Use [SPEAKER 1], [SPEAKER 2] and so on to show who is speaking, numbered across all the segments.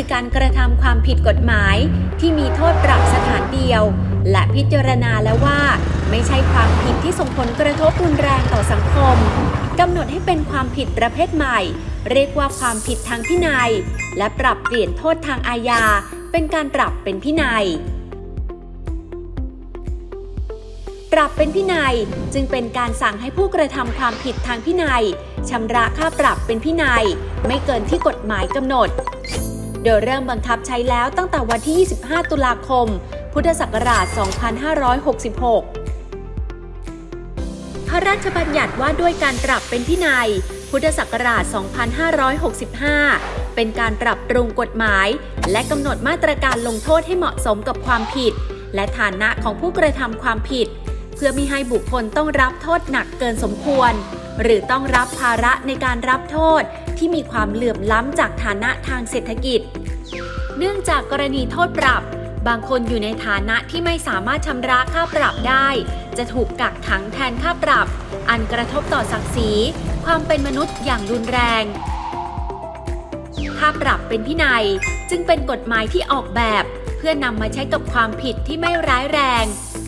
[SPEAKER 1] คือการกระทำความผิดกฎหมายที่มีโทษปรับสถานเดียว และพิจารณาแล้วว่า ไม่ใช่ความผิดที่ส่งผลกระทบรุนแรงต่อสังคมกำหนดให้เป็นความผิดประเภทใหม่ เรียกว่าความผิดทางพินัย และปรับเปลี่ยนโทษทางอาญา เป็นการปรับเป็นพินัย ปรับเป็นพินัยจึงเป็นการสั่งให้ผู้กระทำความผิดทางพินัยชำระค่าปรับเป็นพินัย ไม่เกินที่กฎหมายกำหนด ดยเริ่มบังคับใช้แล้วตั้งแต่วันที่ 25 ตุลาคม พุทธศักราช 2566 พระราชบัญญัติว่าด้วยการปรับเป็นพินัย พุทธศักราช 2565 เป็นการปรับปรุงกฎหมาย และกำหนดมาตรการลงโทษให้เหมาะสมกับความผิด และฐานะของผู้กระทำความผิด เพื่อไม่ให้บุคคลต้องรับโทษหนักเกินสมควร หรือต้องรับภาระในการรับโทษที่มีความเหลื่อมล้ำจากฐานะทางเศรษฐกิจ เนื่องจากกรณีโทษปรับบางคนอยู่ในฐานะที่ไม่สามารถชำระค่าปรับได้ จะถูกกักขังแทนค่าปรับ อันกระทบต่อศักดิ์ศรีความเป็นมนุษย์อย่างรุนแรง ค่าปรับเป็นพินัยจึงเป็นกฎหมายที่ออกแบบ เพื่อนำมาใช้กับความผิดที่ไม่ร้ายแรง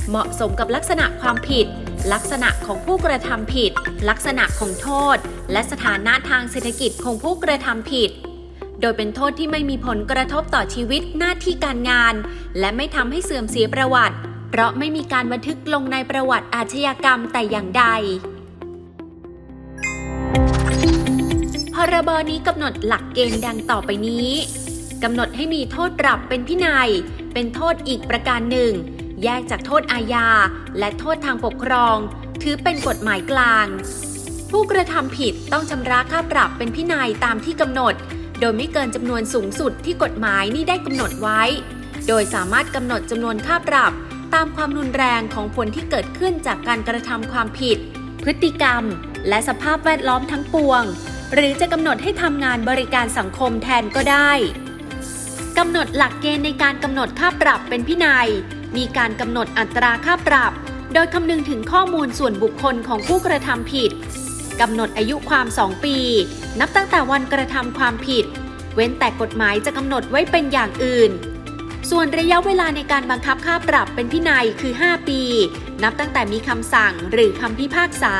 [SPEAKER 1] เหมาะสมกับลักษณะความผิด ลักษณะของผู้กระทำผิด ลักษณะของโทษ และสถานะทางเศรษฐกิจของผู้กระทำผิด โดยเป็นโทษที่ไม่มีผลกระทบต่อชีวิตหน้าที่การงาน และไม่ทำให้เสื่อมเสียประวัติ เพราะไม่มีการบันทึกลงในประวัติอาชญากรรมแต่อย่างใดพรบนี้กำหนดหลักเกณฑ์ดังต่อไปนี้กำหนดให้มีโทษปรับเป็นพินัย เป็นโทษอีกประการหนึ่ง แยกจากโทษอาญา และโทษทางปกครอง ถือเป็นกฎหมายกลาง ผู้กระทำผิดต้องชำระค่าปรับเป็นพินัยตามที่กำหนด โดยไม่เกินจำนวนสูงสุดที่กฎหมายนี้ได้กำหนดไว้ โดยสามารถกำหนดจำนวนค่าปรับ ตามความรุนแรงของผลที่เกิดขึ้นจากการกระทำความผิด พฤติกรรม และสภาพแวดล้อมทั้งปวง หรือจะกำหนดให้ทำงานบริการสังคมแทนก็ได้กำหนดหลักเกณฑ์ในการกำหนดค่าปรับเป็นพินัย มีการกำหนดอัตราค่าปรับ โดยคำนึงถึงข้อมูลส่วนบุคคลของผู้กระทำผิดกำหนดอายุความ 2 ปี นับตั้งแต่วันกระทำความผิด เว้นแต่กฎหมายจะกำหนดไว้เป็นอย่างอื่น ส่วนระยะเวลาในการบังคับค่าปรับเป็นพินัยคือ 5 ปี นับตั้งแต่มีคำสั่งหรือคำพิพากษา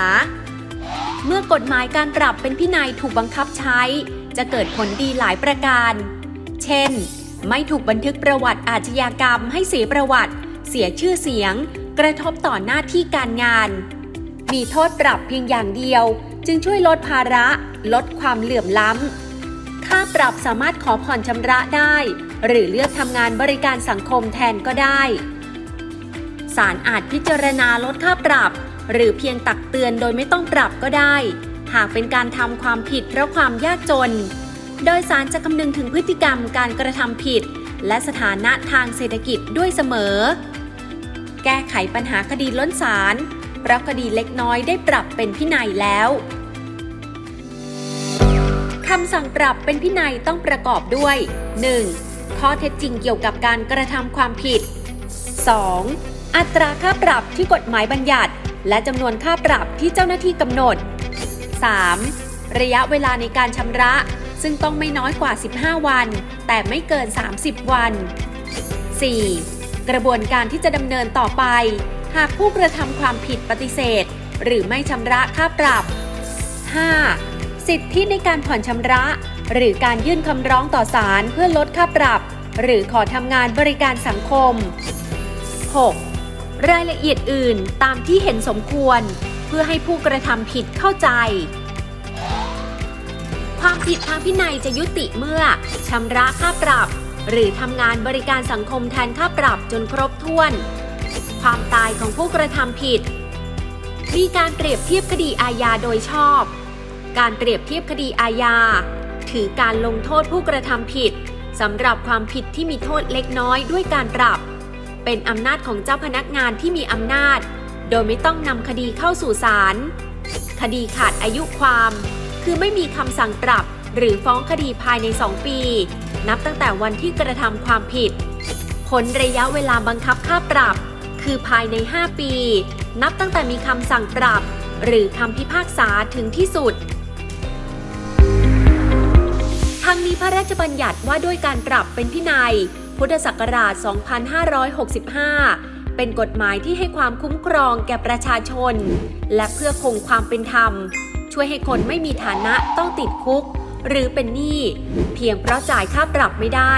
[SPEAKER 1] เมื่อกฎหมายการปรับเป็นพินัยถูกบังคับใช้ จะเกิดผลดีหลายประการ เช่น ไม่ถูกบันทึกประวัติอาชญากรรมให้เสียประวัติ เสียชื่อเสียง กระทบต่อหน้าที่การงาน มีโทษปรับเพียงอย่างเดียว จึงช่วยลดภาระ ลดความเหลื่อมล้ำ ค่าปรับสามารถขอผ่อนชำระได้ หรือเลือกทำงานบริการสังคมแทนก็ได้ศาลอาจพิจารณาลดค่าปรับ หรือเพียงตักเตือนโดยไม่ต้องปรับก็ได้ หากเป็นการทำความผิดเพราะความยากจน โดยศาลจะคำนึงถึงพฤติกรรมการกระทำผิด และสถานะทางเศรษฐกิจด้วยเสมอ แก้ไขปัญหาคดีล้นศาลเพราะคดีเล็กน้อยได้ปรับเป็นพินัยแล้วคำสั่งปรับเป็นพินัยต้องประกอบด้วย 1. ข้อเท็จจริงเกี่ยวกับการกระทำความผิด 2. อัตราค่าปรับที่กฎหมายบัญญัติ และจำนวนค่าปรับที่เจ้าหน้าที่กำหนด 3. ระยะเวลาในการชำระ ซึ่งต้องไม่น้อยกว่า 15 วัน แต่ไม่เกิน 30 วัน 4. กระบวนการที่จะดำเนินต่อไป หากผู้กระทำความผิดปฏิเสธ หรือไม่ชำระค่าปรับ 5. สิทธิในการผ่อนชำระ หรือการยื่นคำร้องต่อศาลเพื่อลดค่าปรับ หรือขอทำงานบริการสังคม 6. รายละเอียดอื่นตามที่เห็นสมควร เพื่อให้ผู้กระทำผิดเข้าใจ ความผิดทางพินัยจะยุติเมื่อชำระค่าปรับ หรือทำงานบริการสังคมแทนค่าปรับจนครบถ้วน ความตายของผู้กระทำผิด มีการเปรียบเทียบคดีอาญาโดยชอบ การเปรียบเทียบคดีอาญา ถือการลงโทษผู้กระทำผิดสำหรับความผิดที่มีโทษเล็กน้อยด้วยการปรับ เป็นอำนาจของเจ้าพนักงานที่มีอำนาจ โดยไม่ต้องนำคดีเข้าสู่ศาลคดีขาดอายุความ คือไม่มีคำสั่งปรับ หรือฟ้องคดีภายใน 2 ปี นับตั้งแต่วันที่กระทำความผิด ผลระยะเวลาบังคับค่าปรับ คือภายใน 5 ปี นับตั้งแต่มีคำสั่งปรับ หรือคำพิพากษาถึงที่สุดททั้งนี้พระราชบัญญัติว่าด้วยการปรับเป็นพินัย พุทธศักราช 2565 เป็นกฎหมายที่ให้ความคุ้มครองแก่ประชาชน และเพื่อคงความเป็นธรรม ช่วยให้คนไม่มีฐานะต้องติดคุก หรือเป็นหนี้เพียงเพราะจ่ายค่าปรับไม่ได้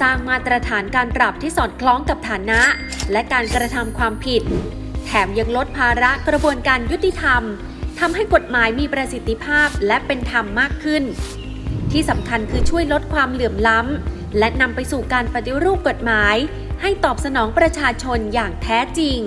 [SPEAKER 1] สร้างมาตรฐานการปรับที่สอดคล้องกับฐานะ และการกระทำความผิด แถมยังลดภาระกระบวนการยุติธรรมทำให้กฎหมายมีประสิทธิภาพและเป็นธรรมมากขึ้น ที่สำคัญคือช่วยลดความเหลื่อมล้ำ และนำไปสู่การปฏิรูปกฎหมาย ให้ตอบสนองประชาชนอย่างแท้จริง